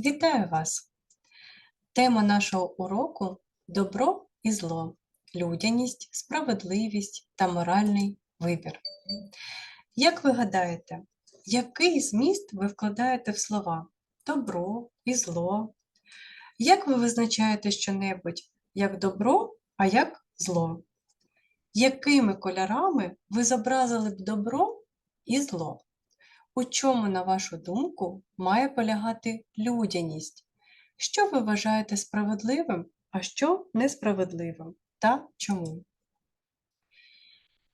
Вітаю вас! Тема нашого уроку добро і зло, людяність, справедливість та моральний вибір. Як ви гадаєте, який зміст ви вкладаєте в слова добро і зло? Як ви визначаєте щонебудь як добро, а як зло? Якими кольорами ви зобразили б добро і зло? У чому, на вашу думку, має полягати людяність? Що ви вважаєте справедливим, а що несправедливим? Та чому?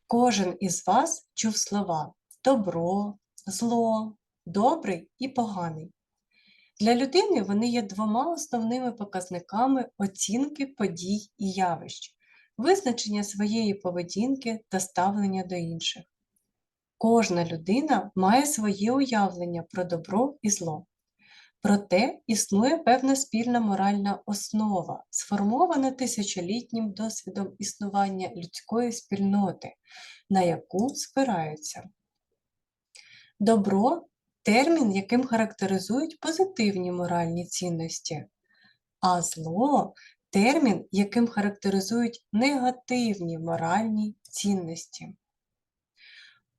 Кожен із вас чув слова добро, зло, добрий і поганий. Для людини вони є двома основними показниками оцінки подій і явищ, визначення своєї поведінки та ставлення до інших. Кожна людина має своє уявлення про добро і зло. Проте існує певна спільна моральна основа, сформована тисячолітнім досвідом існування людської спільноти, на яку спираються. Добро термін, яким характеризують позитивні моральні цінності, а зло термін, яким характеризують негативні моральні цінності.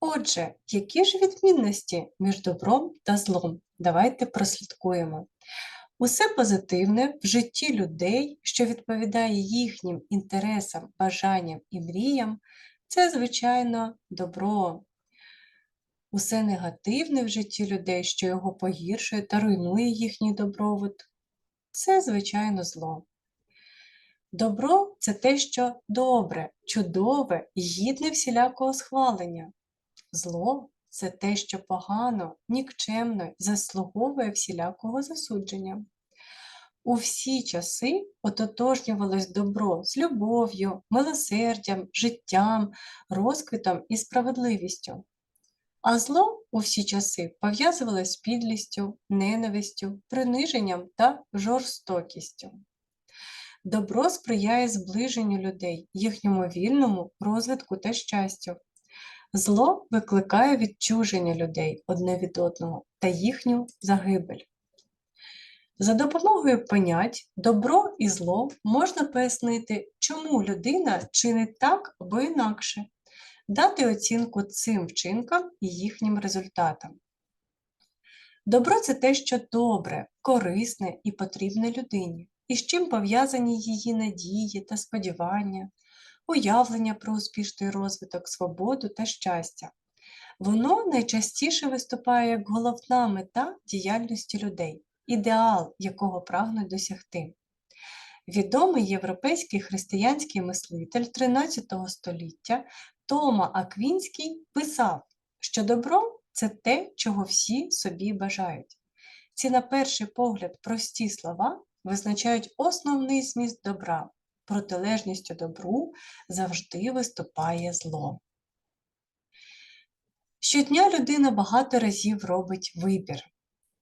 Отже, які ж відмінності між добром та злом? Давайте прослідкуємо. Усе позитивне в житті людей, що відповідає їхнім інтересам, бажанням і мріям, це, звичайно, добро. Усе негативне в житті людей, що його погіршує та руйнує їхній добробут, це, звичайно, зло. Добро це те, що добре, чудове гідне всілякого схвалення. Зло це те, що погано, нікчемно заслуговує всілякого засудження. У всі часи ототожнювалось добро з любов'ю, милосердям, життям, розквітом і справедливістю. А зло у всі часи пов'язувалось з підлістю, ненавистю, приниженням та жорстокістю. Добро сприяє зближенню людей, їхньому вільному розвитку та щастю. Зло викликає відчуження людей одне від одного та їхню загибель. За допомогою понять добро і зло можна пояснити, чому людина чинить так або інакше, дати оцінку цим вчинкам і їхнім результатам. Добро це те, що добре, корисне і потрібне людині, і з чим пов'язані її надії та сподівання, уявлення про успішний розвиток, свободу та щастя. Воно найчастіше виступає як головна мета діяльності людей, ідеал, якого прагнуть досягти. Відомий європейський християнський мислитель 13 століття Тома Аквінський писав, що добро це те, чого всі собі бажають. Ці, на перший погляд, прості слова визначають основний зміст добра, протилежністю добру завжди виступає зло. Щодня людина багато разів робить вибір.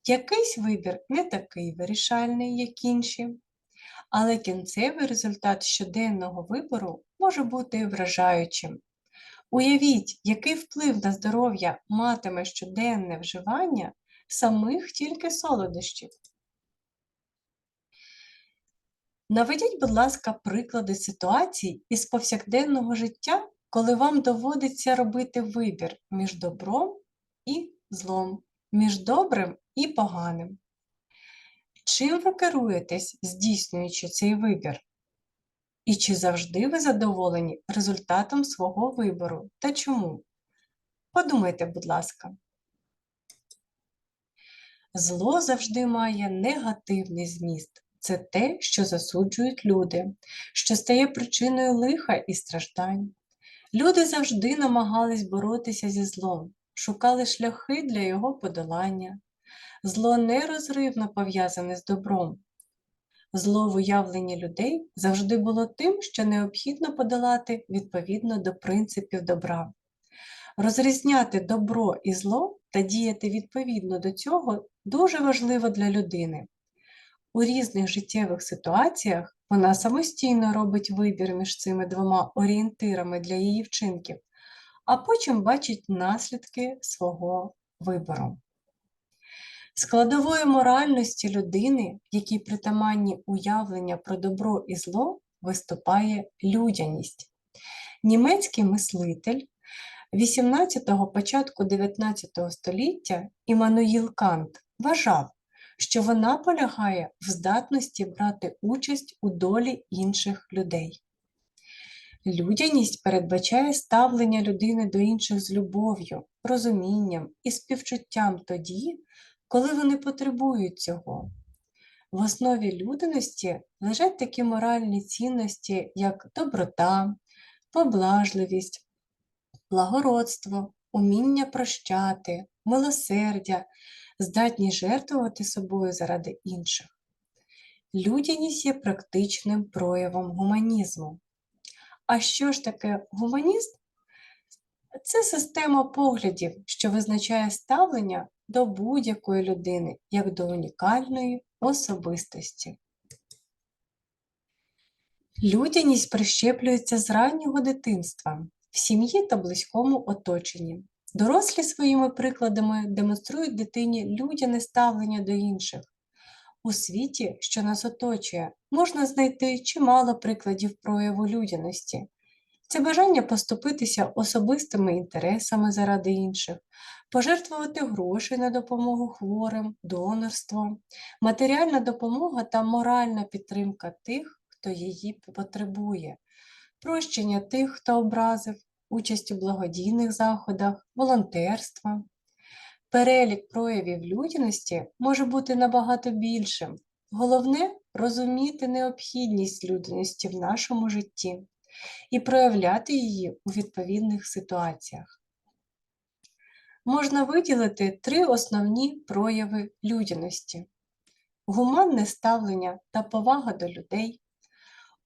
Якийсь вибір не такий вирішальний, як інші, але кінцевий результат щоденного вибору може бути вражаючим. Уявіть, який вплив на здоров'я матиме щоденне вживання самих тільки солодощів. Наведіть, будь ласка, приклади ситуацій із повсякденного життя, коли вам доводиться робити вибір між добром і злом, між добрим і поганим. Чим ви керуєтесь, здійснюючи цей вибір? І чи завжди ви задоволені результатом свого вибору та чому? Подумайте, будь ласка. Зло завжди має негативний зміст. Це те, що засуджують люди, що стає причиною лиха і страждань. Люди завжди намагались боротися зі злом, шукали шляхи для його подолання. Зло нерозривно пов'язане з добром. Зло в уявленні людей завжди було тим, що необхідно подолати відповідно до принципів добра. Розрізняти добро і зло та діяти відповідно до цього дуже важливо для людини. У різних життєвих ситуаціях вона самостійно робить вибір між цими двома орієнтирами для її вчинків, а потім бачить наслідки свого вибору. Складовою моральності людини, якій притаманні уявлення про добро і зло, виступає людяність. Німецький мислитель 18-го початку 19 століття Іммануїл Кант вважав, що вона полягає в здатності брати участь у долі інших людей. Людяність передбачає ставлення людини до інших з любов'ю, розумінням і співчуттям тоді, коли вони потребують цього. В основі людяності лежать такі моральні цінності, як доброта, поблажливість, благородство, уміння прощати, милосердя, здатність жертвувати собою заради інших. Людяність є практичним проявом гуманізму. А що ж таке гуманіст? Це система поглядів, що визначає ставлення до будь-якої людини як до унікальної особистості. Людяність прищеплюється з раннього дитинства в сім'ї та близькому оточенні. Дорослі своїми прикладами демонструють дитині людяне ставлення до інших. У світі, що нас оточує, можна знайти чимало прикладів прояву людяності. Це бажання поступитися особистими інтересами заради інших, пожертвувати гроші на допомогу хворим, донорство, матеріальна допомога та моральна підтримка тих, хто її потребує, прощення тих, хто образив, участь у благодійних заходах, волонтерство. Перелік проявів людяності може бути набагато більшим. Головне розуміти необхідність людяності в нашому житті і проявляти її у відповідних ситуаціях. Можна виділити три основні прояви людяності: гуманне ставлення та повага до людей,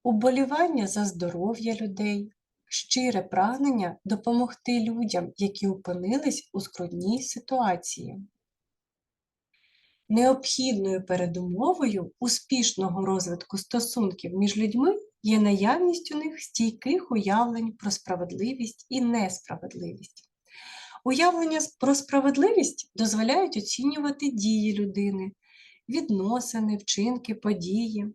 уболівання за здоров'я людей, щире прагнення допомогти людям, які опинились у скрутній ситуації. Необхідною передумовою успішного розвитку стосунків між людьми є наявність у них стійких уявлень про справедливість і несправедливість. Уявлення про справедливість дозволяють оцінювати дії людини, відносини, вчинки, події.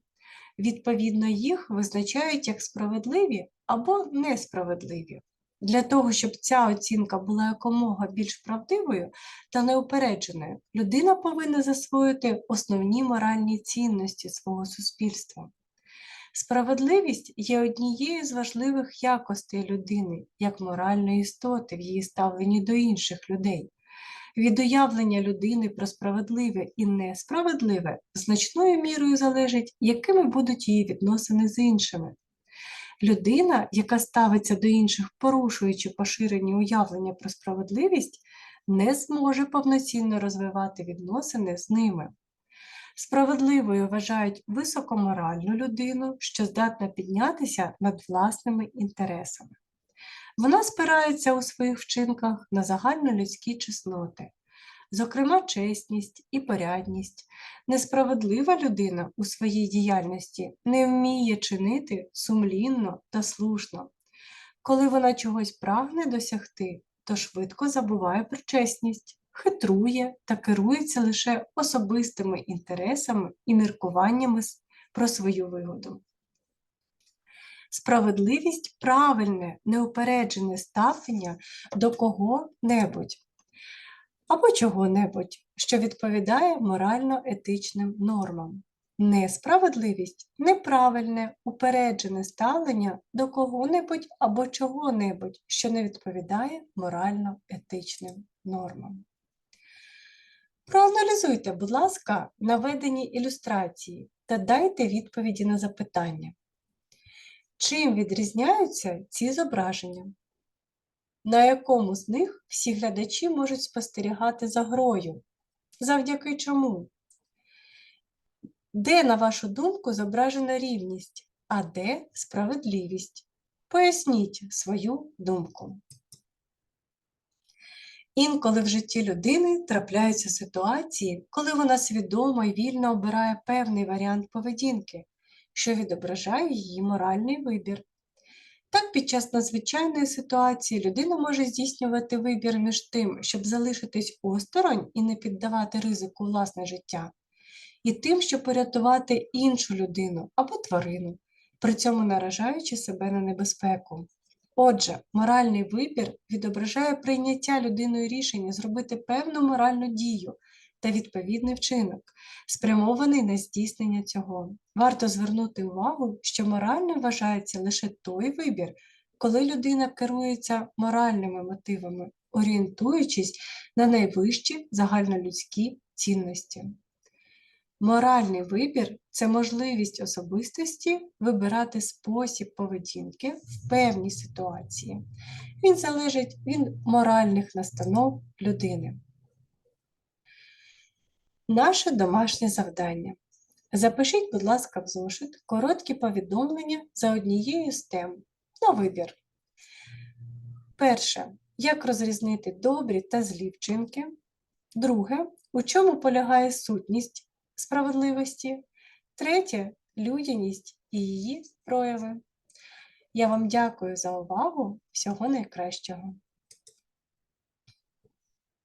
Відповідно, їх визначають як справедливі або несправедливі. Для того, щоб ця оцінка була якомога більш правдивою та неупередженою, людина повинна засвоїти основні моральні цінності свого суспільства. Справедливість є однією з важливих якостей людини як моральної істоти в її ставленні до інших людей. Від уявлення людини про справедливе і несправедливе значною мірою залежить, якими будуть її відносини з іншими. Людина, яка ставиться до інших, порушуючи поширені уявлення про справедливість, не зможе повноцінно розвивати відносини з ними. Справедливою вважають високоморальну людину, що здатна піднятися над власними інтересами. Вона спирається у своїх вчинках на загальнолюдські чесноти, зокрема чесність і порядність. Несправедлива людина у своїй діяльності не вміє чинити сумлінно та слушно. Коли вона чогось прагне досягти, то швидко забуває про чесність хитрує та керується лише особистими інтересами і міркуваннями про свою вигоду. Справедливість правильне, неупереджене ставлення до кого-небудь або чого-небудь, що відповідає морально-етичним нормам. Несправедливість неправильне, упереджене ставлення до кого-небудь або чого-небудь, що не відповідає морально-етичним нормам. Проаналізуйте, будь ласка, наведені ілюстрації та дайте відповіді на запитання. Чим відрізняються ці зображення? На якому з них всі глядачі можуть спостерігати за грою? Завдяки чому? Де, на вашу думку, зображена рівність, а де справедливість? Поясніть свою думку. Інколи в житті людини трапляються ситуації, коли вона свідомо і вільно обирає певний варіант поведінки, що відображає її моральний вибір. Так, під час надзвичайної ситуації людина може здійснювати вибір між тим, щоб залишитись осторонь і не піддавати ризику власне життя, і тим, щоб порятувати іншу людину або тварину, при цьому наражаючи себе на небезпеку. Отже, моральний вибір відображає прийняття людиною рішення зробити певну моральну дію та відповідний вчинок, спрямований на здійснення цього. Варто звернути увагу, що моральним вважається лише той вибір, коли людина керується моральними мотивами, орієнтуючись на найвищі загальнолюдські цінності. Моральний вибір це можливість особистості вибирати спосіб поведінки в певній ситуації. Він залежить від моральних настанов людини. Наше домашнє завдання. Запишіть, будь ласка, в зошит короткі повідомлення за однією з тем на вибір. Перше. Як розрізнити добрі та злі вчинки. Друге. У чому полягає сутність справедливості. Третє людяність і її прояви. Я вам дякую за увагу. Всього найкращого.